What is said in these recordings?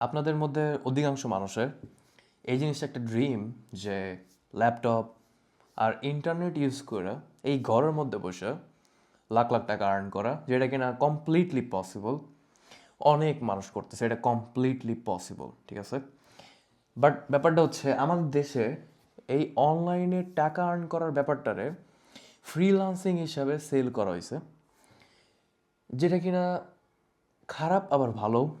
আপনাদের মধ্যে অধিকাংশ মানুষের এই জিনিসটা একটা ড্রিম যে ল্যাপটপ আর ইন্টারনেট ইউজ করে এই ঘরের মধ্যে বসে লাখ লাখ টাকা আর্ন করা, যেটা কিনা কমপ্লিটলি পসিবল অনেক মানুষ করতেছে, এটা কমপ্লিটলি পসিবল ঠিক আছে? বাট ব্যাপারটা হচ্ছে, আমাদের দেশে এই অনলাইনে টাকা আর্ন করার ব্যাপারটারে ফ্রিলান্সিং হিসাবে সেল করা হয়েছে। যেটা কিনা খারাপ আবার ভালো।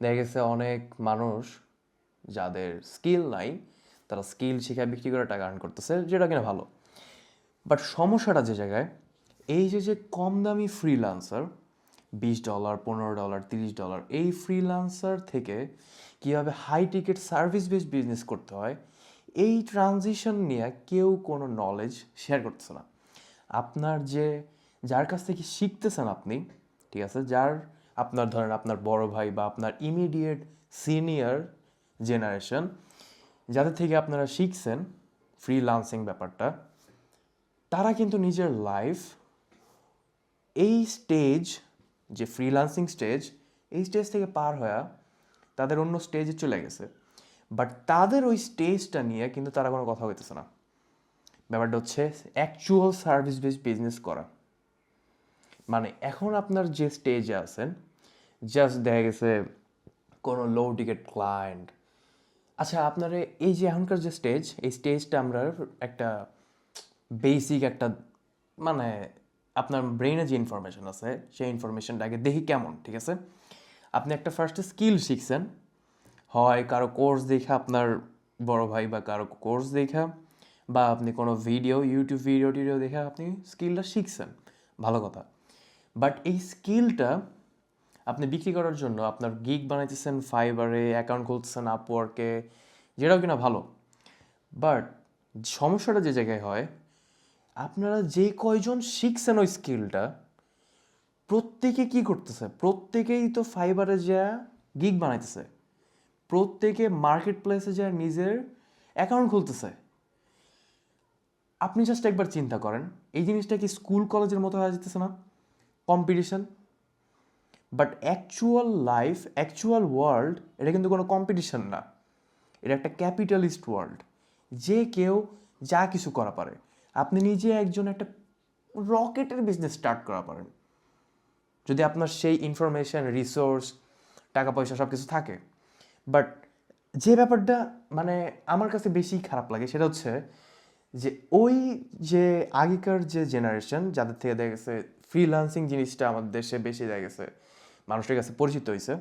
দেখা গেছে অনেক মানুষ যাদের স্কিল নাই, তারা স্কিল শিখে বিক্রি করে টাকা আর্ন করতেছে, যেটা কিনা ভালো। বাট সমস্যাটা যে জায়গায়, এই যে যে কম দামি ফ্রিলান্সার বিশ ডলার পনেরো ডলার তিরিশ ডলার এই ফ্রিলান্সার থেকে কীভাবে high ticket service based business করতে হয়, এই ট্রানজিশন নিয়ে কেউ কোনো নলেজ শেয়ার করতেছে না। আপনার যে, যার কাছ থেকে শিখতেছেন আপনি, ঠিক আছে, যার আপনার ধরেন আপনার বড় ভাই বা আপনার ইমিডিয়েট সিনিয়র জেনারেশন যাদের থেকে আপনারা শিখছেন ফ্রিলান্সিং ব্যাপারটা, তারা কিন্তু নিজের লাইফ এই স্টেজ যে ফ্রিলান্সিং স্টেজ এই স্টেজ থেকে পার হয়ে তাদের অন্য স্টেজে চলে গেছে। বাট তাদের ওই স্টেজটা নিয়ে কিন্তু তারা কোনো কথা হইতেছে না। ব্যাপারটা হচ্ছে অ্যাকচুয়াল সার্ভিস বেস বিজনেস করা। মানে এখন আপনার যে স্টেজে আছেন জাস্ট দেখা গেছে কোনো লো টিকেট ক্লায়েন্ট আচ্ছা আপনার এই যে এখনকার যে স্টেজ এই স্টেজটা আমরা একটা বেসিক একটা মানে আপনার ব্রেনে যে ইনফরমেশন আছে, সেই ইনফরমেশনটাকে দেখি কেমন, ঠিক আছে? আপনি একটা ফার্স্টে স্কিল শিখছেন, হয় কারও কোর্স দেখে আপনার বড় ভাই বা কারও কোর্স দেখা, বা আপনি কোনো ভিডিও ইউটিউব ভিডিও টিডিও দেখে আপনি স্কিলটা শিখছেন, ভালো কথা। বাট এই স্কিলটা আপনি বিক্রি করার জন্য আপনার গিগ বানাইতেছেন ফাইবারে অ্যাকাউন্ট খুলতেছেন আপওয়ার্কে যেটাও কিনা ভালো। বাট সমস্যাটা যে জায়গায় হয়, আপনারা যে কয়জন শিখছেন ওই স্কিলটা প্রত্যেকে কি করতেছে? প্রত্যেকেই তো ফাইবারে যা গিগ বানাইতেছে। প্রত্যেকে মার্কেট প্লেসে যা নিজের অ্যাকাউন্ট খুলতেছে। আপনি জাস্ট একবার চিন্তা করেন, এই জিনিসটা কি স্কুল কলেজের মতো হয়ে যেতেছে না? Competition but actual life actual world এটা কিন্তু কোনো কম্পিটিশন না। এটা একটা ক্যাপিটালিস্ট ওয়ার্ল্ড যে কেউ যা কিছু করা পারে। আপনি নিজে একজন একটা রকেটের বিজনেস স্টার্ট করা পারেন। যদি আপনার সেই ইনফরমেশন রিসোর্স টাকা পয়সা সব কিছু থাকে। বাট যে ব্যাপারটা মানে আমার কাছে বেশি খারাপ লাগে সেটা হচ্ছে যে ওই যে আগেকার যে জেনারেশন যাদের থেকে দেখা গেছে ফ্রিলান্সিং জিনিসটা আমাদের দেশে বেশি দেখা গেছে, মানুষের কাছে পরিচিত হয়েছে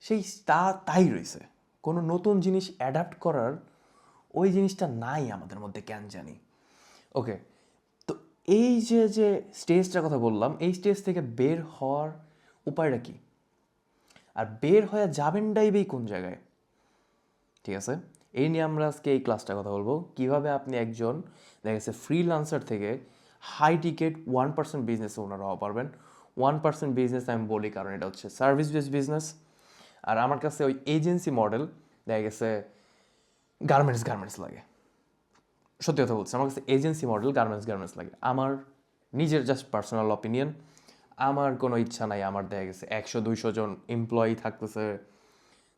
সেই তা, তাই রয়েছে কোনো নতুন জিনিস অ্যাডাপ্ট করার ওই জিনিসটা নাই আমাদের মধ্যে, কেন জানি। ওকে তো এই যে যে স্টেজটার কথা বললাম, এই স্টেজ থেকে বের হওয়ার উপায়টা কি? আর বের হয়ে যাবেন ডাইবেই কোন জায়গায়? ঠিক আছে? এই নিয়ে আমরা আজকে এই ক্লাসটা কথা বলব। কীভাবে আপনি একজন, দেখা গেছে ফ্রিলান্সার থেকে high ticket one percent business owner হওয়া পারবেন। ওয়ান পার্সেন্ট বিজনেস আমি বলি কারণ এটা হচ্ছে সার্ভিস বেসড বিজনেস আর আমার কাছে ওই এজেন্সি মডেল দেখা গেছে গার্মেন্টস গার্মেন্টস লাগে। সত্যি কথা বলছি, আমার কাছে এজেন্সি মডেল গার্মেন্টস গার্মেন্টস লাগে। আমার নিজের জাস্ট পার্সোনাল অপিনিয়ন আমার কোনো ইচ্ছা নাই, আমার দেখা গেছে একশো, দুইশো জন এমপ্লয়ি থাকতেছে।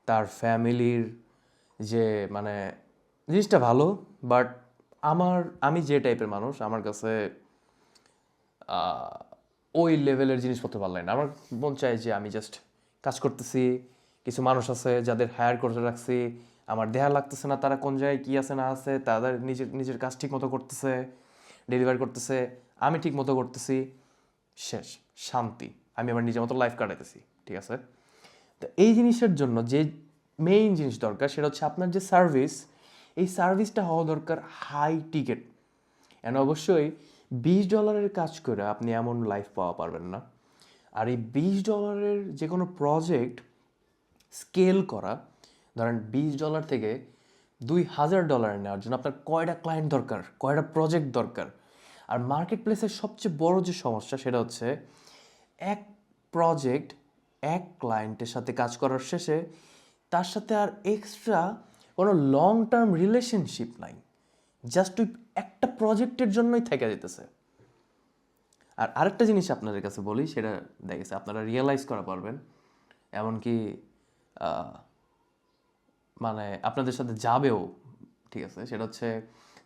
তার ফ্যামিলির যে মানে জিনিসটা ভালো বাট আমার, আমি যে টাইপের মানুষ, আমার কাছে ওই লেভেলের জিনিসপত্র ভালো লাগে না। আমার মন চায় যে আমি জাস্ট কাজ করতেছি, কিছু মানুষ আছে যাদের হায়ার করে রাখছি, আমার দেহা লাগতেছে না তারা কোন জায়গায় কী আছে না আছে, তাদের নিজের নিজের কাজ ঠিক মতো করতেছে ডেলিভারি করতেছে, আমি ঠিক মতো করতেছি, শেষ, শান্তি। আমি আমার নিজের মতো লাইফ কাটাইতেছি, ঠিক আছে? তো এই জিনিসের জন্য যে মেইন জিনিস দরকার সেটা হচ্ছে আপনার যে সার্ভিস এই সার্ভিসটা হওয়া দরকার হাই টিকেট এন্ড অবশ্যই বিশ ডলারের কাজ করে আপনি এমন লাইফ পাওয়া পারবেন না। আর এই বিশ ডলারের যে কোনো প্রজেক্ট স্কেল করা, ধরেন বিশ ডলার থেকে দুই হাজার ডলার নেওয়ার জন্য আপনার কয়টা ক্লায়েন্ট দরকার, কয়টা প্রজেক্ট দরকার। আর মার্কেট প্লেসের সবচেয়ে বড় যে সমস্যা সেটা হচ্ছে এক প্রজেক্ট এক ক্লায়েন্টের সাথে কাজ করার শেষে তার সাথে আর এক্সট্রা কোনো লং টার্ম রিলেশনশিপ নাই। জাস্ট ওই একটা প্রজেক্টের জন্যই থেকে যেতেছে। আর আরেকটা জিনিস আপনাদের কাছে বলি, সেটা দেখেছে, আপনারা রিয়েলাইজ করা পারবেন, এমনকি মানে আপনাদের সাথে যাবেও, ঠিক আছে? সেটা হচ্ছে,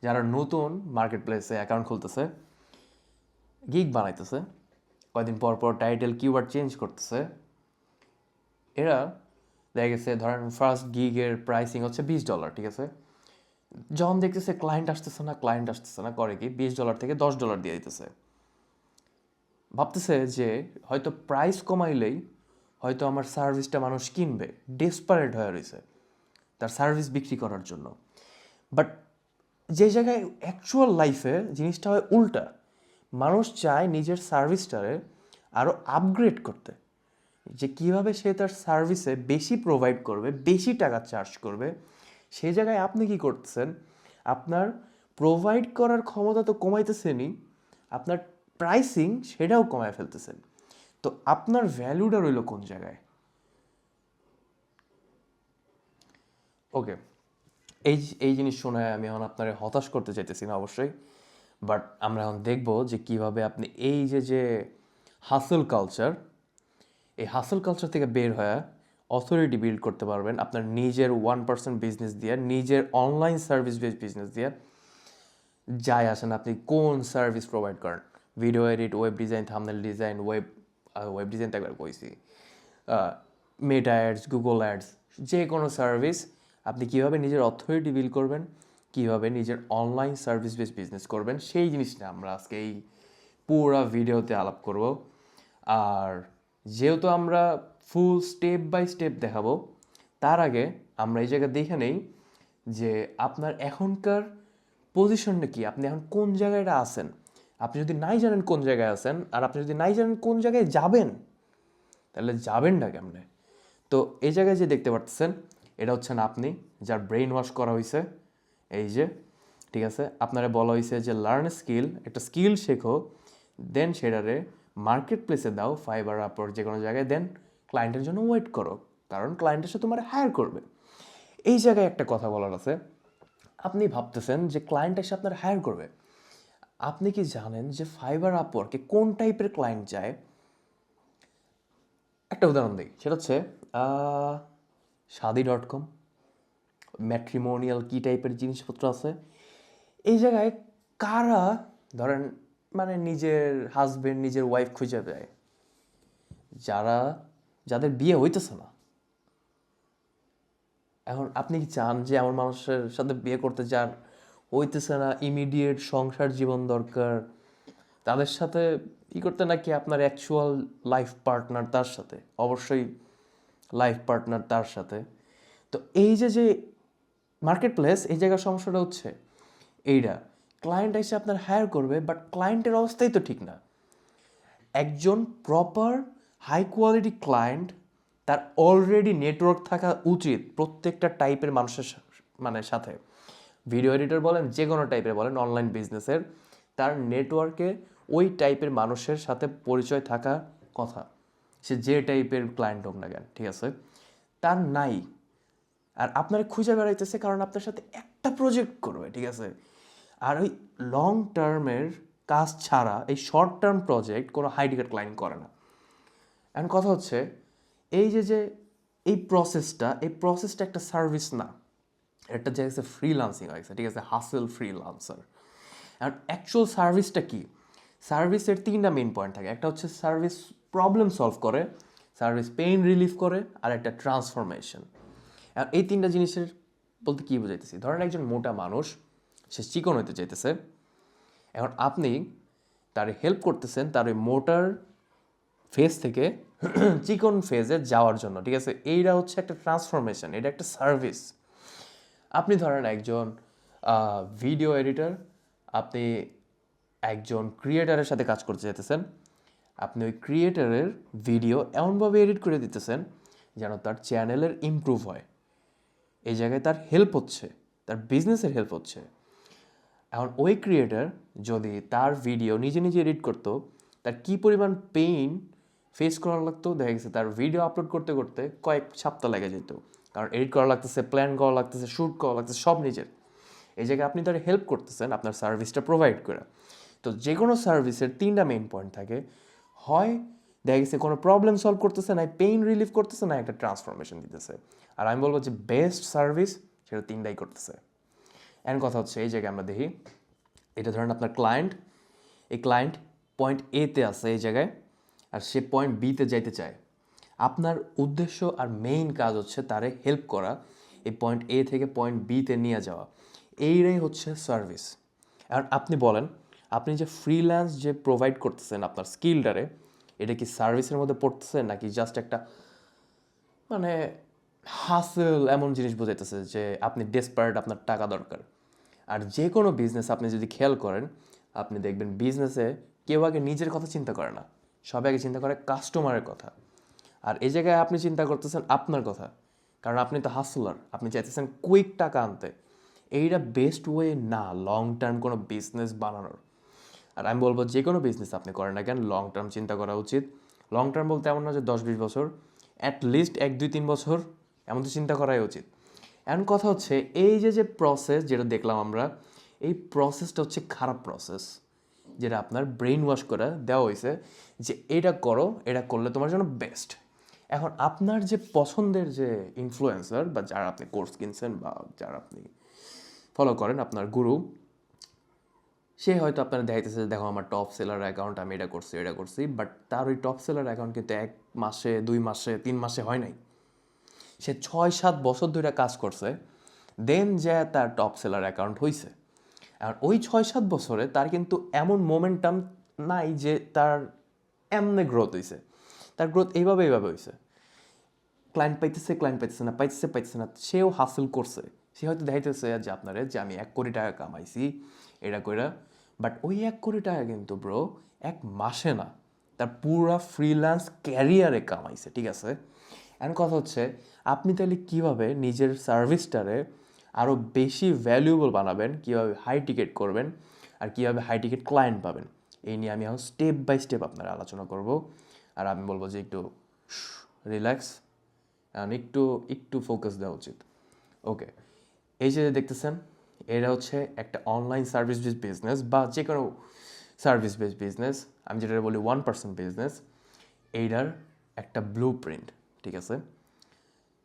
যারা নতুন মার্কেট প্লেসে অ্যাকাউন্ট খুলতেছে গিগ বানাইতেছে কয়দিন পর পর টাইটেল কিওয়ার্ড চেঞ্জ করতেছে, এরা দেখা গেছে ধরেন ফার্স্ট গিগের প্রাইসিং হচ্ছে বিশ ডলার ঠিক আছে? যখন দেখতেছে ক্লায়েন্ট আসতেছে না ক্লায়েন্ট আসতেছে না, করে কি? বিশ ডলার থেকে দশ ডলার দিয়ে দিতেছে। ভাবতেছে যে হয়তো প্রাইস কমাইলেই হয়তো আমার সার্ভিসটা মানুষ কিনবে ডেসপারেট হয়ে রয়েছে তার সার্ভিস বিক্রি করার জন্য। বাট যে জায়গায় অ্যাকচুয়াল লাইফে জিনিসটা হয় উল্টা, মানুষ চায় নিজের সার্ভিসটারে আরও আপগ্রেড করতে। যে কীভাবে সে তার সার্ভিসে বেশি প্রোভাইড করবে, বেশি টাকা চার্জ করবে সেই জায়গায় আপনি কি করতেছেন? আপনার প্রোভাইড করার ক্ষমতা তো কমাইতেছেনই, আপনার প্রাইসিং সেটাও কমায় ফেলতেছেন। তো আপনার ভ্যালুটা রইল কোন জায়গায়? ওকে এই এই জিনিস শুনে আমি এখন আপনার হতাশ করতে চাইতেছি না অবশ্যই বাট আমরা এখন দেখব যে কীভাবে আপনি এই যে যে হাসল কালচার এই হাসল কালচার থেকে বের হয়ে অথরিটি বিল্ড করতে পারবেন আপনার নিজের ওয়ান পার্সেন্ট বিজনেস দিয়ে, নিজের অনলাইন সার্ভিস বেস বিজনেস দিয়ে যাই আসেন আপনি কোন সার্ভিস প্রোভাইড করেন। Video edit web design thumbnail design web web design তো কইছি। মেটা অ্যাডস গুগল অ্যাডস যে কোনো সার্ভিস আপনি কীভাবে নিজের অথরিটি বিল করবেন, কীভাবে নিজের অনলাইন সার্ভিস বেস বিজনেস করবেন, সেই জিনিসটা আমরা আজকে এই পুরো ভিডিওতে আলাপ করব। আর যেহেতু আমরা ফুল স্টেপ বাই স্টেপ দেখাবো। তার আগে আমরা এই জায়গা দেখে নেই যে আপনার এখনকার পজিশনটা কি? আপনি এখন কোন জায়গায়টা আছেন? আপনি যদি নাই জানেন কোন জায়গায় আছেন, আর আপনি যদি নাই জানেন কোন জায়গায় যাবেন, তাহলে যাবেন না কেমনে? তো এই জায়গায় যে দেখতে পাচ্ছেন এটা হচ্ছেন আপনি, যার ব্রেইন ওয়াশ করা হয়েছে এই যে, ঠিক আছে? আপনারা বলা হয়েছে যে লার্ন স্কিল একটা স্কিল শেখো দেন সেটারে মার্কেট প্লেসে দাও ফাইবার আপর যে কোনো জায়গায় দেন ক্লায়েন্টের জন্য ওয়েট করো, কারণ ক্লায়েন্ট এসে তোমার হায়ার করবে। এই জায়গায় একটা কথা বলার আছে। আপনি ভাবতেছেন যে ক্লায়েন্ট এসে আপনার হায়ার করবে। আপনি কি জানেন যে ফাইবার আপওয়ার্কে কোন টাইপের ক্লায়েন্ট যায়? একটা উদাহরণ দিই, সেটা হচ্ছে শাদি ডট কম ম্যাট্রিমোনিয়াল কী টাইপের জিনিসপত্র আছে? এই জায়গায় কারা, ধরেন মানে নিজের হাজবেন্ড নিজের ওয়াইফ খুঁজে দেয়? যারা যাদের বিয়ে হইতেছে না। এখন আপনি কি চান যে এমন মানুষের সাথে বিয়ে করতে চান হইতেছে না ইমিডিয়েট সংসার জীবন দরকার, তাদের সাথে ই করতে নাকি আপনার অ্যাকচুয়াল লাইফ পার্টনার তার সাথে? অবশ্যই লাইফ পার্টনার তার সাথে। তো এই যে যে মার্কেট প্লেস এই জায়গার সমস্যাটা হচ্ছে এইটা ক্লায়েন্ট এসে আপনার হায়ার করবে বাট ক্লায়েন্টের অবস্থাই তো ঠিক না। একজন প্রপার হাই কোয়ালিটি ক্লায়েন্ট, তার অলরেডি নেটওয়ার্ক থাকা উচিত প্রত্যেকটা টাইপের মানুষের মানে সাথে। ভিডিও এডিটর বলেন যে কোনো টাইপের বলেন, অনলাইন বিজনেসের, তার নেটওয়ার্কে ওই টাইপের মানুষের সাথে পরিচয় থাকা কথা। সে যে টাইপের ক্লায়েন্ট হোক না কেন, ঠিক আছে? তার নাই। আর আপনার খুঁজে বেড়াইতেছে কারণ আপনার সাথে একটা প্রজেক্ট করবে, ঠিক আছে? আর ওই লং টার্মের কাজ ছাড়া, এই শর্ট টার্ম প্রজেক্ট কোনো হাই টিকেট ক্লায়েন্ট করে না। এখন কথা হচ্ছে, এই যে যে, এই প্রসেসটা এই প্রসেসটা একটা সার্ভিস না। একটা যে আছে ফ্রিলান্সিং হয়েছে, ঠিক আছে? হাসেল ফ্রিলান্সার আর অ্যাকচুয়াল সার্ভিসটা কি? সার্ভিসের তিনটা মেইন পয়েন্ট থাকে। একটা হচ্ছে সার্ভিস প্রবলেম সলভ করে সার্ভিস পেইন রিলিফ করে, আর একটা ট্রান্সফরমেশন এই তিনটা জিনিসের বলতে কী বুঝাইতেছি? ধরেন একজন মোটা মানুষ, সে চিকন হইতে চাইতেছে। এখন আপনি তার হেল্প করতেছেন, তার ওই মোটার ফেজ থেকে চিকন ফেজে যাওয়ার জন্য, ঠিক আছে? এইটা হচ্ছে একটা ট্রান্সফরমেশন এটা একটা সার্ভিস আপনি ধরেন একজন ভিডিও এডিটর আপনি একজন ক্রিয়েটারের সাথে কাজ করতে যেতেছেন, আপনি ওই ক্রিয়েটারের ভিডিও এমনভাবে এডিট করে দিতেছেন, যেন তার চ্যানেলের ইমপ্রুভ হয়। এই জায়গায় তার হেল্প হচ্ছে, তার বিজনেসের হেল্প হচ্ছে। এখন ওই ক্রিয়েটার যদি তার ভিডিও নিজে নিজে এডিট করতো, তার কী পরিমাণ পেইন ফেস করা লাগতো, দেখা গেছে তার ভিডিও আপলোড করতে করতে কয়েক সপ্তাহ লেগে যেত। কারণ এডিট করা লাগতেছে প্ল্যান করা লাগতেছে শ্যুট করা লাগতেছে, সব নিজের। এই জায়গায় আপনি তার হেল্প করতেছেন আপনার সার্ভিসটা প্রোভাইড করে। তো যে কোনো সার্ভিসের তিনটা মেইন পয়েন্ট থাকে। হয়, দেখা গেছে কোনো প্রবলেম সলভ করতেছে না পেইন রিলিফ করতেছে না একটা ট্রান্সফরমেশন দিতেছে। আর আমি বলব যে বেস্ট সার্ভিস সেটা তিনটাই করতেছে। এন কথা হচ্ছে, এই জায়গায় আমরা দেখি, এটা ধরেন আপনার ক্লায়েন্ট এই ক্লায়েন্ট পয়েন্ট এতে আছে এই জায়গায়। আর সে পয়েন্ট বিতে যাইতে চায়। আপনার উদ্দেশ্য আর মেইন কাজ হচ্ছে তারে হেল্প করা, এই পয়েন্ট এ থেকে পয়েন্ট বিতে নিয়ে যাওয়া। এইটাই হচ্ছে সার্ভিস আর আপনি বলেন, আপনি যে ফ্রিল্যান্স যে প্রোভাইড করতেছেন আপনার স্কিলটারে এটা কি সার্ভিসের মধ্যে পড়তেছে নাকি জাস্ট একটা মানে হাসেল এমন জিনিস বোঝাইতেছে যে আপনি ডেসপারেট আপনার টাকা দরকার? আর যে কোনো বিজনেস আপনি যদি খেয়াল করেন, আপনি দেখবেন বিজনেসে কেউ আগে নিজের কথা চিন্তা করে না। সবাই আগে চিন্তা করে কাস্টমারের কথা। আর এই জায়গায় আপনি চিন্তা করতেছেন আপনার কথা। কারণ আপনি তো হাসলার আপনি চাইতেছেন কুইক টাকা আনতে। এইটা বেস্ট ওয়ে না লং টার্ম কোনো বিজনেস বানানোর। আর আমি বলব যে কোনো বিজনেস আপনি করেন না কেন লং টার্ম চিন্তা করা উচিত। লং টার্ম বলতে এমন না যে দশ বিশ বছর অ্যাট লিস্ট এক, দুই, তিন বছর এমন তো চিন্তা করাই উচিত। এমন কথা হচ্ছে, এই যে যে প্রসেস যেটা দেখলাম আমরা, এই প্রসেসটা হচ্ছে খারাপ প্রসেস যেটা আপনার ব্রেন ওয়াশ করে দেওয়া হয়েছে যে এটা করো, এটা করলে তোমার জন্য বেস্ট এখন আপনার যে পছন্দের যে ইনফ্লুয়েন্সার বা যারা আপনি কোর্স কিনছেন বা যারা আপনি ফলো করেন, আপনার গুরু সে হয়তো আপনার দেখাইতেছে দেখো, আমার টপ সেলার অ্যাকাউন্ট আমি এটা করছি এটা করছি। বাট তার ওই টপ সেলার অ্যাকাউন্ট কিন্তু এক মাসে, দুই মাসে, তিন মাসে হয় নাই। সে ছয় সাত বছর ধরে কাজ করছে দেন যে তার টপ সেলার অ্যাকাউন্ট হয়েছে আর ওই ছয় সাত বছরে তার কিন্তু এমন মোমেন্টাম নাই যে তার এমনে গ্রোথ হয়েছে তার গ্রোথ এইভাবে এইভাবে হয়েছে ক্লায়েন্ট পাইতেছে ক্লায়েন্ট পাইতেছে না, পাইতেছে পাইতেছে না, সেও হাসিল করছে। সে হয়তো দেখাইতেছে যে আপনারে যে আমি এক কোটি টাকা কামাইছি, এটা কইরা। বাট ওই এক কোটি টাকা কিন্তু ব্রো এক মাসে না, তার পুরা ফ্রিল্যান্স ক্যারিয়ারে কামাইছে, ঠিক আছে? এখন কথা হচ্ছে, আপনি তাহলে কীভাবে নিজের সার্ভিসটারে আরও বেশি ভ্যালুয়েবল বানাবেন, কীভাবে হাই টিকেট করবেন আর কীভাবে হাই টিকেট ক্লায়েন্ট পাবেন। এই নিয়ে আমি এখন স্টেপ বাই স্টেপ আপনার আলোচনা করব। আর আমি বলব যে একটু রিল্যাক্স একটু একটু ফোকাস দেওয়া উচিত। ওকে এই যে দেখতেছেন, এটা হচ্ছে একটা অনলাইন সার্ভিস বেস বিজনেস বা যে কোনো সার্ভিস বেস বিজনেস আমি যেটা বলি ওয়ান পার্সেন্ট বিজনেস এইটার একটা ব্লু প্রিন্ট ঠিক আছে?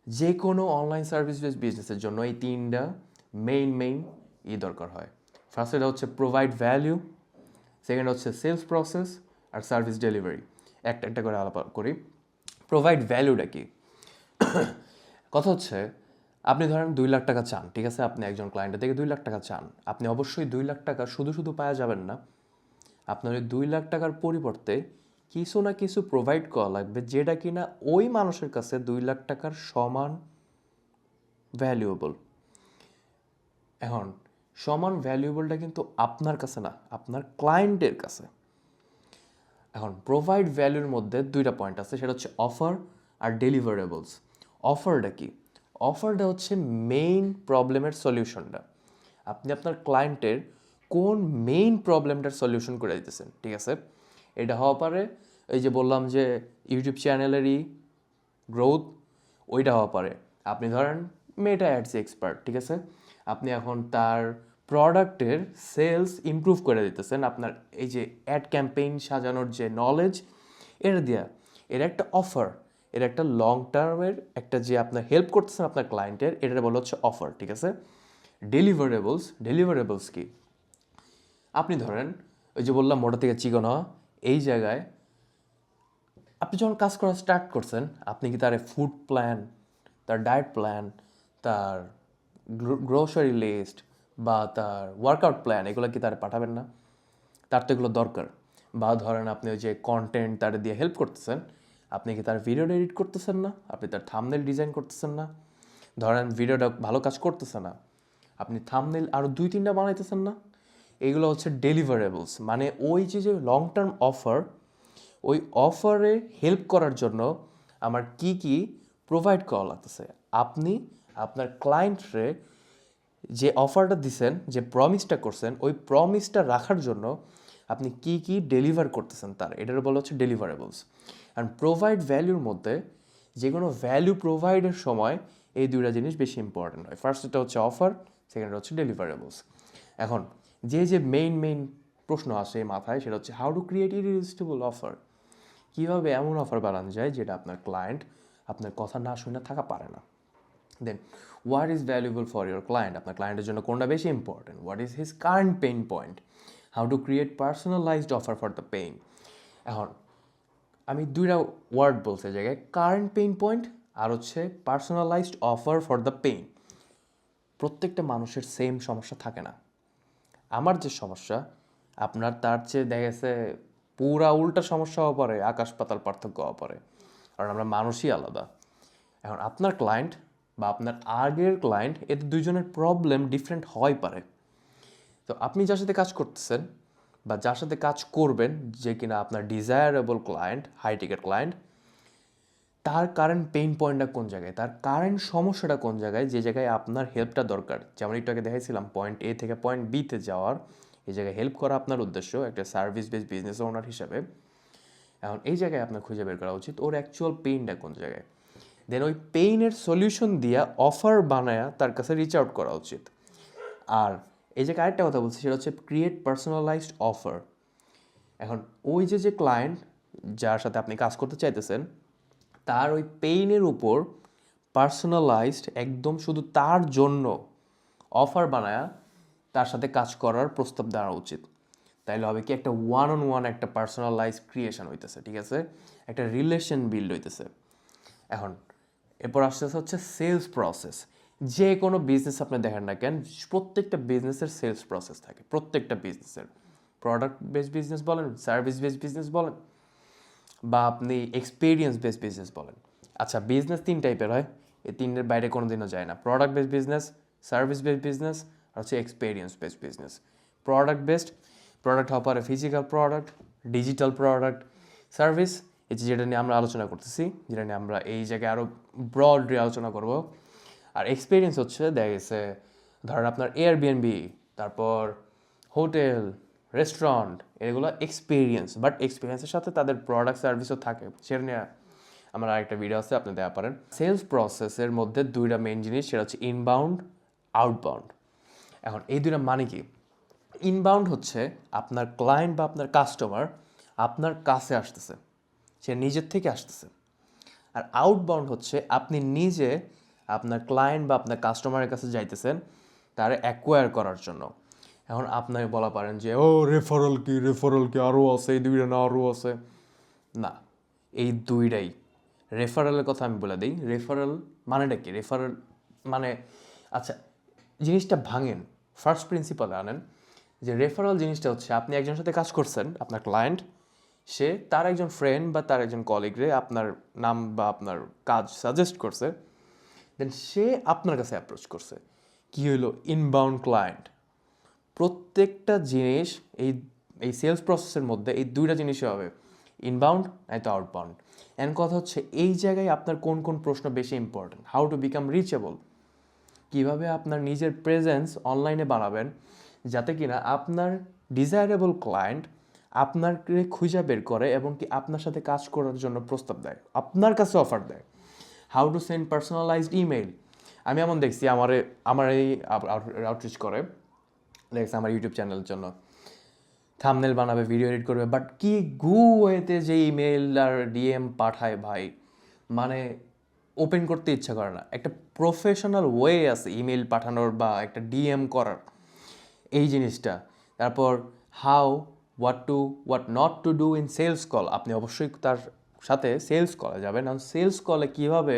যে কোনো অনলাইন সার্ভিস বিজনেসের জন্য এই তিনটা মেইন মেইন ই দরকার হয়। ফার্স্ট এটা হচ্ছে প্রোভাইড ভ্যালিউ সেকেন্ড হচ্ছে সেলস প্রসেস আর সার্ভিস ডেলিভারি একটা একটা করে আলাপ করি। প্রোভাইড ভ্যালুটা কি? কথা হচ্ছে, আপনি ধরেন দুই লাখ টাকা চান, ঠিক আছে? আপনি একজন ক্লায়েন্টের থেকে দুই লাখ টাকা চান। আপনি অবশ্যই দুই লাখ টাকা শুধু শুধু পাওয়া যাবেন না। আপনার ওই দুই লাখ টাকার পরিবর্তে কিছু না কিছু প্রোভাইড করা লাগবে, যেটা কিনা ওই মানুষের কাছে দুই লাখ টাকার সমান ভ্যালুয়েবল এখন, সমান ভ্যালুয়েবলটা কিন্তু আপনার কাছে না, আপনার ক্লায়েন্টের কাছে। এখন প্রোভাইড ভ্যালুর মধ্যে দুইটা পয়েন্ট আছে, সেটা হচ্ছে অফার আর ডেলিভারেবলস অফারটা কি? অফারটা হচ্ছে মেইন প্রবলেমের সলিউশনটা আপনি আপনার ক্লায়েন্টের কোন মেইন প্রবলেমটার সলিউশন করে দিতেছেন, ঠিক আছে? এটা হওয়া পারে। এই যে বললাম যে ইউটিউব চ্যানেলেরই গ্রোথ ওইটা হওয়া পারে। আপনি ধরেন মেটা অ্যাডস এক্সপার্ট ঠিক আছে? আপনি এখন তার প্রোডাক্টের সেলস ইমপ্রুভ করে দিতেছেন। আপনার এই যে অ্যাড ক্যাম্পেইন সাজানোর যে নলেজ এটা দেওয়া এর একটা অফার এর একটা লং টার্মের একটা যে আপনার হেল্প করতেছেন আপনার ক্লায়েন্টের এটা বলা হচ্ছে অফার ঠিক আছে? ডেলিভারেবলস ডেলিভারেবলস কি? আপনি ধরেন, ওই যে বললাম মোটা থেকে চিকন হওয়া এই জায়গায় আপনি যখন কাজ করা স্টার্ট করছেন, আপনি কি তার ফুড প্ল্যান তার ডায়েট প্ল্যান তার গ্রোসারি লিস্ট বা তার ওয়ার্কআউট প্ল্যান এগুলো কি তার পাঠাবেন না? তার তো এগুলো দরকার। বা ধরেন আপনি ওই যে কন্টেন্ট তার দিয়ে হেল্প করতেছেন, আপনি কি তার ভিডিও এডিট করতেছেন না? আপনি তার থামনেল ডিজাইন করতেছেন না? ধরেন ভিডিওটা ভালো কাজ করতেছে না, আপনি থামনেল আরও দুই তিনটা বানাইতেছেন না? এগুলো হচ্ছে ডেলিভারেবলস মানে ওই যে যে লং টার্ম অফার ওই অফারে হেল্প করার জন্য আমার কি কি প্রোভাইড করা লাগতেছে। আপনি আপনার ক্লায়েন্টরে যে অফারটা দিছেন, যে প্রমিসটা করছেন, ওই প্রমিসটা রাখার জন্য আপনি কি কি ডেলিভার করতেছেন তার। এটার বলা হচ্ছে ডেলিভারেবলস অ্যান্ড প্রোভাইড ভ্যালুর মধ্যে যে কোনো ভ্যালু প্রোভাইডের সময় এই দুইটা জিনিস বেশি ইম্পর্টেন্ট হয়। ফার্স্ট এটা হচ্ছে অফার সেকেন্ড হচ্ছে ডেলিভারেবলস এখন যে যে মেইন মেইন প্রশ্ন আসে মাথায় সেটা হচ্ছে how to create irresistible offer কীভাবে এমন অফার বানানো যায় যেটা আপনার ক্লায়েন্ট আপনার কথা না শুনে থাকা পারে না? Then what is valuable for your client আপনার ক্লায়েন্টের জন্য কোনটা বেশি important what is his current pain point how to create personalised offer for the pain এখন, আমি দুইটা ওয়ার্ড বলতে জায়গায় কারেন্ট পেইন পয়েন্ট আর হচ্ছে personalised offer for the pain প্রত্যেকটা মানুষের সেম সমস্যা থাকে না। আমার যে সমস্যা, আপনার তার চেয়ে দেখা গেছে পুরা উল্টা সমস্যা হওয়া পারে, আকাশ পাতাল পার্থক্য হওয়া পারে। কারণ আমরা মানুষই আলাদা। এখন আপনার ক্লায়েন্ট বা আপনার আগের ক্লায়েন্ট এতে দুইজনের প্রবলেম ডিফারেন্ট হয় পারে। তো আপনি যার সাথে কাজ করতেছেন বা যার সাথে কাজ করবেন, যে কিনা আপনার desirable client high ticket client তার কারেন্ট পেইন পয়েন্টটা কোন জায়গায়? তার কারেন্ট সমস্যাটা কোন জায়গায়? যে জায়গায় আপনার হেল্পটা দরকার। যেমন একটু আগে দেখাইছিলাম পয়েন্ট এ থেকে পয়েন্ট বিতে যাওয়ার এই জায়গায় হেল্প করা আপনার উদ্দেশ্য, একটা সার্ভিস বেস বিজনেস ওনার হিসাবে। এখন এই জায়গায় আপনার খুঁজে বের করা উচিত, ওর অ্যাকচুয়াল পেইনটা কোন জায়গায়? দেন ওই পেইনের সলিউশন দিয়া অফার বানায়া তার কাছে রিচ আউট করা উচিত। আর এই জায়গায় আরেকটা কথা বলছি, সেটা হচ্ছে ক্রিয়েট পার্সোনালাইজড অফার এখন ওই যে যে ক্লায়েন্ট যার সাথে আপনি কাজ করতে চাইতেছেন তার ওই পেইনের উপর পার্সোনালাইজড একদম শুধু তার জন্য অফার বানায়া তার সাথে কাজ করার প্রস্তাব দেওয়া উচিত। তাইলে হবে কি একটা ওয়ান অন ওয়ান একটা পার্সোনালাইজ ক্রিয়েশন হইতেছে, ঠিক আছে? একটা রিলেশন বিল্ড হইতেছে। এখন, এরপর আসতেছে হচ্ছে সেলস প্রসেস যে কোনো বিজনেস আপনি দেখেন না কেন, প্রত্যেকটা বিজনেসের সেলস প্রসেস থাকে, প্রত্যেকটা বিজনেসের প্রোডাক্ট বেস বিজনেস বলেন সার্ভিস বেস বিজনেস বলেন বা আপনি এক্সপিরিয়েন্স বেস বিজনেস বলেন। আচ্ছা বিজনেস তিন টাইপের হয়। এই তিনটের বাইরে কোনো দিনও যায় না। Product base business service base business আর হচ্ছে experience base business product based product হওয়া পারে physical product digital product service এই যেটা নিয়ে আমরা আলোচনা করতেছি, যেটা নিয়ে আমরা এই জায়গায় আরও ব্রডলি আলোচনা করব। আর এক্সপিরিয়েন্স হচ্ছে, দেখা গেছে, ধরেন আপনার এয়ারবিএনবি তারপর হোটেল রেস্টুরেন্ট এগুলো এক্সপিরিয়েন্স বাট এক্সপিরিয়েন্সের সাথে তাদের প্রোডাক্ট সার্ভিসও থাকে। সেটা নিয়ে আমার আরেকটা ভিডিও আছে, আপনি দেওয়া পারেন। সেলস প্রসেসের মধ্যে দুইটা মেন জিনিস, সেটা হচ্ছে ইনবাউন্ড আউটবাউন্ড এখন এই দুইটা মানে কি? ইনবাউন্ড হচ্ছে আপনার ক্লায়েন্ট বা আপনার কাস্টমার আপনার কাছে আসতেছে। সে নিজের থেকে আসতেছে। আর আউটবাউন্ড হচ্ছে আপনি নিজে আপনার ক্লায়েন্ট বা আপনার কাস্টমারের কাছে যাইতেছেন, তার অ্যাকোয়ার করার জন্য। এখন আপনাকে বলা পারেন যে, ও রেফারেল কি রেফারেল কি আরও আছে, এই দুইটা না আরও আছে? না, এই দুইটাই। রেফারেলের কথা আমি বলে দিই। রেফারেল মানেটা কি? রেফারেল মানে আচ্ছা জিনিসটা ভাঙেন। ফার্স্ট প্রিন্সিপাল আনেন যে রেফারেল জিনিসটা হচ্ছে, আপনি একজনের সাথে কাজ করছেন, আপনার ক্লায়েন্ট সে তার একজন ফ্রেন্ড বা তার একজন কলিগরে আপনার নাম বা আপনার কাজ সাজেস্ট করছে দেন সে আপনার কাছে অ্যাপ্রোচ করছে। কি হলো ইনবাউন্ড ক্লায়েন্ট প্রত্যেকটা জিনিস এই এই সেলস প্রসেসের মধ্যে এই দুইটা জিনিসই হবে ইনবাউন্ড নয়তো আউটবাউন্ড এন কথা হচ্ছে, এই জায়গায় আপনার কোন কোন প্রশ্ন বেশি important how to become reachable কীভাবে আপনার নিজের প্রেজেন্স অনলাইনে বানাবেন, যাতে কিনা আপনার ডিজায়ারেবল ক্লায়েন্ট আপনাকে খুঁজে বের করে এবং কি আপনার সাথে কাজ করার জন্য প্রস্তাব দেয়, আপনার কাছে অফার দেয়। How to send personalised email আমি এমন দেখছি, আমার আমার এই আউটরিচ করে। দেখছি আমার ইউটিউব চ্যানেলের জন্য। থামনেল বানাবে ভিডিও এডিট করবে বাট কি গু ওয়েতে যে ইমেল আর ডিএম পাঠায় ভাই মানে ওপেন করতে ইচ্ছা করে না। একটা প্রফেশনাল ওয়ে আছে ইমেল পাঠানোর বা একটা ডিএম করার, এই জিনিসটা। তারপর how what to what not to do in sales call আপনি অবশ্যই তার সাথে সেলস কলে যাবেন। কারণ সেলস কলে কীভাবে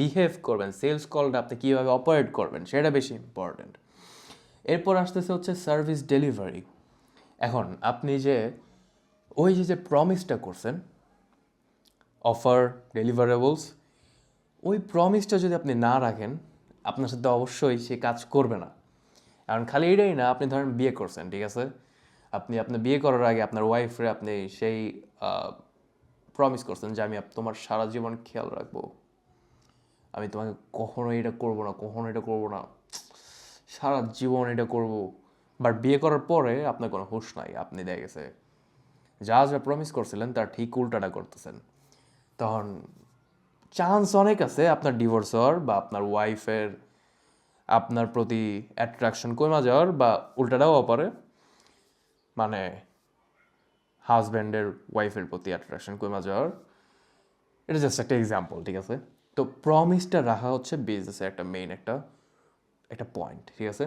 বিহেভ করবেন সেলস কলটা আপনি কীভাবে অপারেট করবেন, সেটা বেশি ইম্পর্ট্যান্ট এরপর আসতেছে হচ্ছে সার্ভিস ডেলিভারি এখন আপনি যে ওই যে যে প্রমিসটা করছেন অফার ডেলিভারেবলস ওই প্রমিসটা যদি আপনি না রাখেন, আপনার সাথে অবশ্যই সে কাজ করবে না। কারণ খালি এটাই না, আপনি ধরেন বিয়ে করছেন, ঠিক আছে? আপনি আপনার বিয়ে করার আগে আপনার ওয়াইফরে আপনি সেই প্রমিস করছেন যে আমি তোমার সারা জীবন খেয়াল রাখব। আমি তোমাকে কখনো এটা করব না কখনো এটা করব না। সারা জীবন এটা করব। বাট বিয়ে করার পরে আপনার কোনো হুঁশ নাই। আপনি দেখা গেছে যা যা প্রমিস করছিলেন, তার ঠিক উল্টাটা করতেছেন। তখন চান্স অনেক আছে আপনার ডিভোর্স হওয়ার বা আপনার ওয়াইফের আপনার প্রতি অ্যাট্রাকশন কমে যাওয়ার বা উল্টাটাও পারে। মানে হাজব্যান্ডের ওয়াইফের প্রতি অ্যাট্রাকশন কমে যাওয়ার। এটা জাস্ট একটা এক্সাম্পল ঠিক আছে? তো প্রমিসটা রাখা হচ্ছে বিজনেসের একটা মেইন একটা একটা পয়েন্ট ঠিক আছে?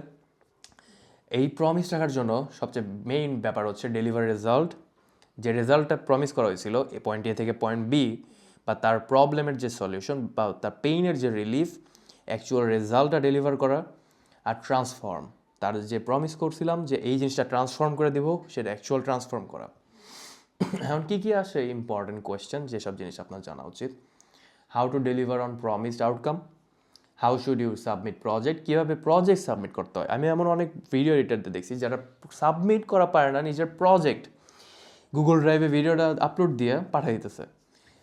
এই প্রমিস রাখার জন্য সবচেয়ে মেইন ব্যাপার হচ্ছে ডেলিভারি রেজাল্ট যে রেজাল্টটা প্রমিস করা হয়েছিল, এ পয়েন্ট এ থেকে পয়েন্ট বি বা তার প্রবলেমের যে সলিউশন বা তার পেইনের যে রিলিফ অ্যাকচুয়াল রেজাল্টটা ডেলিভার করা আর ট্রান্সফর্ম তার যে প্রমিস করছিলাম যে এই জিনিসটা ট্রান্সফর্ম করে দেবো, সেটা অ্যাকচুয়াল ট্রান্সফর্ম করা। এখন কী কী আসে? ইম্পর্টেন্ট কোয়েশ্চেন যেসব জিনিস আপনার জানা উচিত। How to deliver on promised outcome how should you submit project কীভাবে প্রজেক্ট সাবমিট করতে হয়? আমি এমন অনেক ভিডিও এডিটারদের দেখছি যারা সাবমিট করা পারে না নিজের প্রজেক্ট গুগল ড্রাইভে ভিডিওটা আপলোড দিয়ে পাঠিয়ে দিতেছে।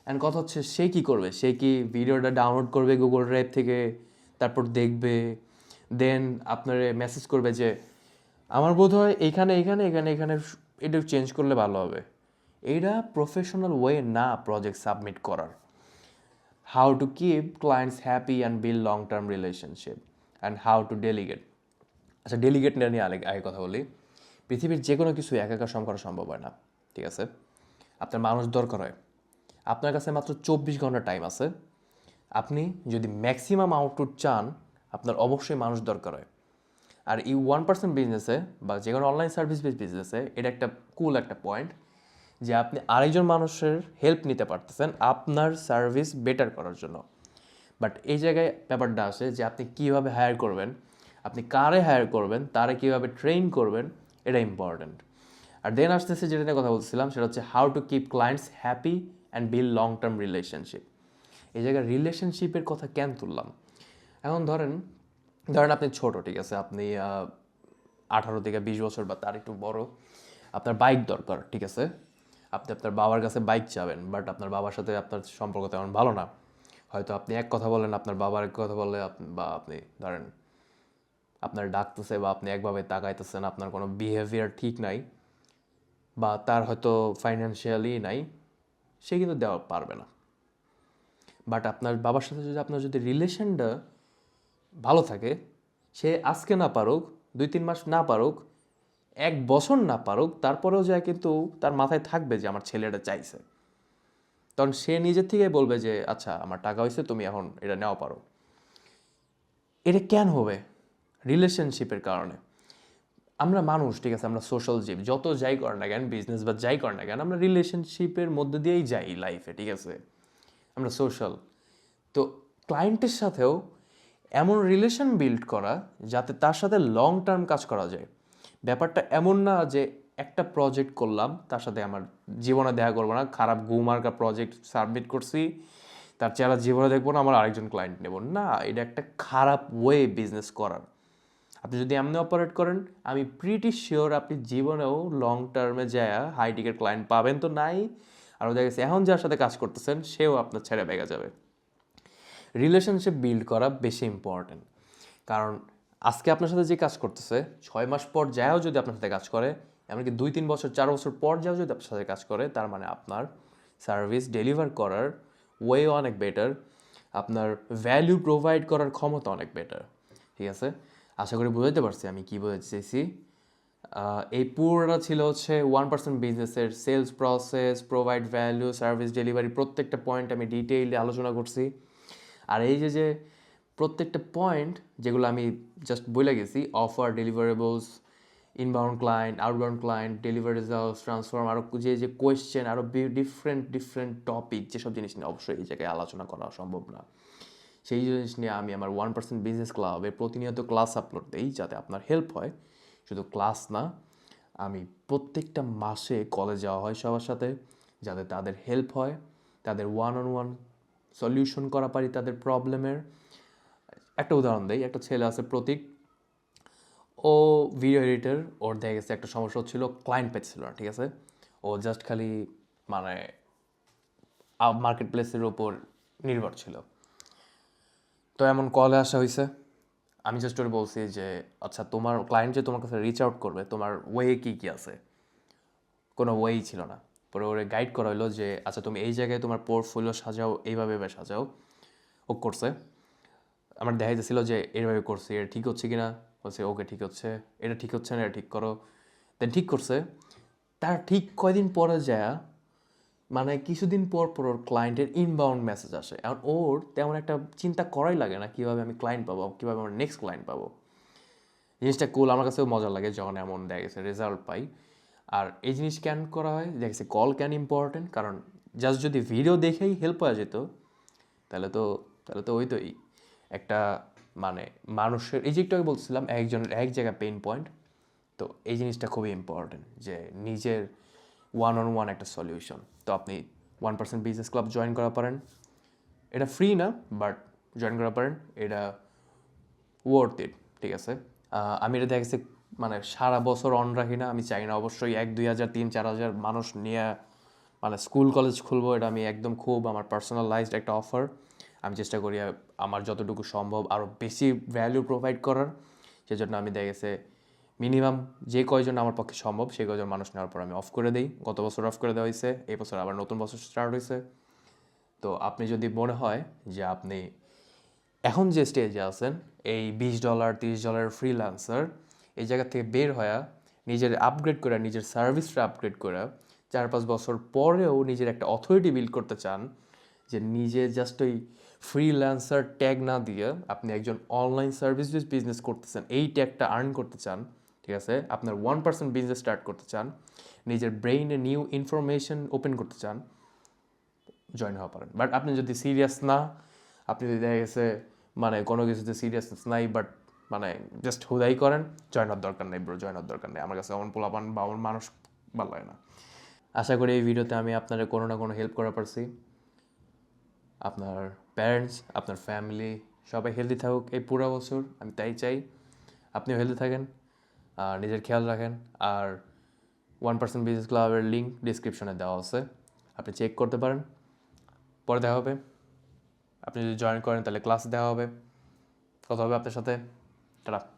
অ্যান্ড কথা হচ্ছে, সে কী করবে? সে কি ভিডিওটা ডাউনলোড করবে গুগল ড্রাইভ থেকে, তারপর দেখবে দেন আপনার মেসেজ করবে যে, আমার বোধ হয় এইখানে এখানে এখানে এখানে এটা চেঞ্জ করলে ভালো হবে। এইটা প্রফেশনাল ওয়ে না প্রজেক্ট সাবমিট করার। How to keep clients happy and build long term relationship and how to delegate আচ্ছা ডেলিগেট নিয়ে আগে আগে কথা বলি। পৃথিবীর যে কোনো কিছু একা একা সম করা সম্ভব হয় না, ঠিক আছে? আপনার মানুষ দরকার হয়। আপনার কাছে মাত্র চব্বিশ ঘণ্টা টাইম আছে। আপনি যদি ম্যাক্সিমাম আউটপুট চান, আপনার অবশ্যই মানুষ দরকার হয়। আর এই ওয়ান পার্সেন্ট বিজনেসে বা যে কোনো অনলাইন সার্ভিস বিজনেসে এটা একটা কুল একটা পয়েন্ট যে আপনি আরেকজন মানুষের হেল্প নিতে পারতেছেন, আপনার সার্ভিস বেটার করার জন্য। বাট এই জায়গায় ব্যাপারটা আসে যে আপনি কীভাবে হায়ার করবেন, আপনি কারে হায়ার করবেন, তারে কীভাবে ট্রেন করবেন, এটা ইম্পর্ট্যান্ট আর দেন আসতেছে যেটা নিয়ে কথা বলছিলাম, সেটা হচ্ছে how to keep clients happy and build long term relationship এই জায়গায় রিলেশনশিপের কথা কেন তুললাম? এখন ধরেন ধরেন আপনি ছোট, ঠিক আছে? আপনি আঠারো থেকে বিশ বছর বা তার একটু বড়, আপনার বাইক দরকার, ঠিক আছে? আপনি আপনার বাবার কাছে বাইক চাবেন বাট আপনার বাবার সাথে আপনার সম্পর্ক তেমন ভালো না। হয়তো আপনি এক কথা বলেন আপনার বাবার এক কথা বললে বা আপনি ধরেন আপনার ডাকতেছে বা আপনি একভাবে তাকাইতেছেন, আপনার কোনো বিহেভিয়ার ঠিক নাই, বা তার হয়তো ফাইন্যান্সিয়ালি নাই, সে কিন্তু দেওয়া পারবে না। বাট আপনার বাবার সাথে যদি আপনার যদি রিলেশনটা ভালো থাকে, সে আজকে না পারুক, দুই তিন মাস না পারুক এক বছর না পারুক, তারপরেও যায় কিন্তু তার মাথায় থাকবে যে আমার ছেলেটা চাইছে। তখন সে নিজের থেকে বলবে যে আচ্ছা আমার টাকা হয়েছে, তুমি এখন এটা নেওয়া পারো। এটা কেন হবে? রিলেশনশিপের কারণে। আমরা মানুষ, ঠিক আছে, আমরা সোশ্যাল জীব, যত যাই কর না কেন বিজনেস বা যাই কর না কেন, আমরা রিলেশনশিপের মধ্যে দিয়েই যাই লাইফে ঠিক আছে? আমরা সোশ্যাল তো ক্লায়েন্টের সাথেও এমন রিলেশন বিল্ড করা যাতে তার সাথে লং টার্ম কাজ করা যায়। ব্যাপারটা এমন না যে একটা প্রজেক্ট করলাম, তার সাথে আমার জীবনে দেখা করব না, খারাপ গুমার্কা প্রজেক্ট সাবমিট করছি, তার চেহারা জীবনে দেখব না, আমার আরেকজন ক্লায়েন্ট নেব। না, এটা একটা খারাপ ওয়ে বিজনেস করার। আপনি যদি এমনি অপারেট করেন, আমি প্রিটি শিওর আপনি জীবনেও লং টার্মে যায় হাই টিকের ক্লায়েন্ট পাবেন তো নাই, আর দেখা গেছে এখন যার সাথে কাজ করতেছেন, সেও আপনার ছেড়ে বেগে যাবে। রিলেশনশিপ বিল্ড করা বেশি ইম্পর্টেন্ট কারণ আজকে আপনার সাথে যে কাজ করতেছে, ছয় মাস পর যাও যদি আপনার সাথে কাজ করে, এমনকি দুই, তিন বছর, চার বছর পর যাও যদি আপনার সাথে কাজ করে, তার মানে আপনার সার্ভিস ডেলিভার করার ওয়ে অনেক বেটার আপনার ভ্যালু প্রোভাইড করার ক্ষমতা অনেক বেটার ঠিক আছে? আশা করি বুঝাইতে পারছি আমি কী বোঝাতে চাইছি। এই পুরোটা ছিল হচ্ছে ওয়ান পার্সেন্ট বিজনেসের sales process provide value service delivery প্রত্যেকটা পয়েন্ট আমি ডিটেইলে আলোচনা করছি। আর এই যে যে প্রত্যেকটা পয়েন্ট যেগুলো আমি জাস্ট বলে গেছি offer deliverables inbound client outbound client delivery results transform আরও যে যে কোয়েশ্চেন আরও ডিফারেন্ট ডিফারেন্ট টপিক যেসব জিনিস নিয়ে অবশ্যই এই জায়গায় আলোচনা করা সম্ভব না। সেই জিনিস নিয়ে আমি আমার ওয়ান পার্সেন্ট বিজনেস ক্লাবে প্রতিনিয়ত ক্লাস আপলোড দিই যাতে আপনার হেল্প হয়। শুধু ক্লাস না, আমি প্রত্যেকটা মাসে কলেজ যাওয়া হয় সবার সাথে, যাতে তাদের হেল্প হয়, তাদের ওয়ান অন ওয়ান সলিউশন করা পারি তাদের প্রবলেমের একটা উদাহরণ দেই, একটা ছেলে আছে প্রতীক। ও ভিডিও এডিটর ওর দেখা গেছে একটা সমস্যা হচ্ছিল ক্লায়েন্ট পেয়েছিল না, ঠিক আছে? ও জাস্ট খালি মানে মার্কেট প্লেসের ওপর নির্ভর ছিল। তো এমন কলে আসা হয়েছে আমি জাস্ট ওর বলছি যে আচ্ছা তোমার ক্লায়েন্ট যে তোমার কাছে রিচ আউট করবে, তোমার ওয়ে কী কী আছে? কোনো ওয়েই ছিল না। পরে ওরে গাইড করা হলো যে আচ্ছা তুমি এই জায়গায় তোমার পোর্টফোলিও সাজাও, এইভাবে সাজাও। ও করছে। আমার দেখা যাচ্ছিল যে এইভাবে করছে, এটা ঠিক হচ্ছে কি না বলছে, ওকে, ঠিক হচ্ছে। এটা ঠিক হচ্ছে না, এটা ঠিক করো। দেন ঠিক করছে। তার ঠিক কয়দিন পরে যায় মানে কিছুদিন পর পর ওর ক্লায়েন্টের ইনবাউন্ড মেসেজ আসে। এখন ওর তেমন একটা চিন্তা করাই লাগে না কীভাবে আমি ক্লায়েন্ট পাবো, কীভাবে আমার নেক্সট ক্লায়েন্ট পাবো। জিনিসটা কুল আমার কাছেও মজা লাগে যখন এমন দেখা গেছে রেজাল্ট পাই। আর এই জিনিস ক্যান করা হয়? দেখা গেছে কল ক্যান ইম্পর্টেন্ট কারণ জাস্ট যদি ভিডিও দেখেই হেল্প হয়ে যেত, তাহলে তো তাহলে তো ওই তোই একটা মানে মানুষের, এই যে একটু বলছিলাম, একজনের এক জায়গায় পেইন পয়েন্ট তো এই জিনিসটা খুবই ইম্পর্টেন্ট যে নিজের ওয়ান অন ওয়ান একটা সলিউশন তো আপনি one percent business club join করা পারেন। এটা ফ্রি না বাট জয়েন করা পারেন। এটা ওয়ার্থ ইট ঠিক আছে? আমি এটা দেখেছি মানে সারা বছর অন রাখি না, আমি চাই না অবশ্যই এক, দুই হাজার, তিন, চার হাজার মানুষ নিয়ে মানে স্কুল কলেজ খুলবো। এটা আমি একদম খুব আমার পার্সোনালাইজড একটা অফার আমি চেষ্টা করি আমার যতটুকু সম্ভব আরও বেশি ভ্যালু প্রোভাইড করার। সেজন্য আমি দেখেছে মিনিমাম যে কয়জন আমার পক্ষে সম্ভব, সেই কয়জন মানুষ নেওয়ার পর আমি অফ করে দিই। গত বছর অফ করে দেওয়া হয়েছে, এই বছর আবার নতুন বছর স্টার্ট হয়েছে। তো আপনি যদি মনে হয় যে আপনি এখন যে স্টেজে আছেন, এই বিশ ডলার তিরিশ ডলারের ফ্রিল্যান্সার এই জায়গা থেকে বের হয়ে, নিজের আপগ্রেড করে, নিজের সার্ভিসটা আপগ্রেড করে, চার পাঁচ বছর পরেও নিজের একটা অথরিটি বিল্ড করতে চান যে নিজে জাস্ট ওই ফ্রিল্যান্সার ট্যাগ না দিয়ে আপনি একজন অনলাইন সার্ভিস বিজনেস করতেছেন, এই ট্যাগটা আর্ন করতে চান, ঠিক আছে? আপনার ওয়ান পার্সেন্ট বিজনেস স্টার্ট করতে চান, নিজের ব্রেইনে নিউ ইনফরমেশন ওপেন করতে চান জয়েন হওয়া পারেন। বাট আপনি যদি সিরিয়াস না, আপনি যদি দেখা গেছে মানে কোনো কিছুতে সিরিয়াসনেস নাই বাট মানে জাস্ট হুদাই করেন জয়েন হওয়ার দরকার নেই ব্রো জয়েন হওয়ার দরকার নেই। আমার কাছে এমন পোলাপান বা এমন মানুষ ভালো লাগে না। আশা করি এই ভিডিওতে আমি আপনাদের কোনো না কোনো হেল্প করা পারছি। আপনার প্যারেন্টস আপনার ফ্যামিলি সবাই হেলদি থাকুক এই পুরো বছর, আমি তাই চাই। আপনিও হেলদি থাকেন, আর নিজের খেয়াল রাখেন, আর ওয়ান পার্সেন্ট বিজনেস ক্লাবের লিঙ্ক ডিসক্রিপশনে দেওয়া আছে। আপনি চেক করতে পারেন। পরে দেখা হবে। আপনি যদি জয়েন করেন, তাহলে ক্লাস দেওয়া হবে। কথা হবে আপনার সাথে। টাটা।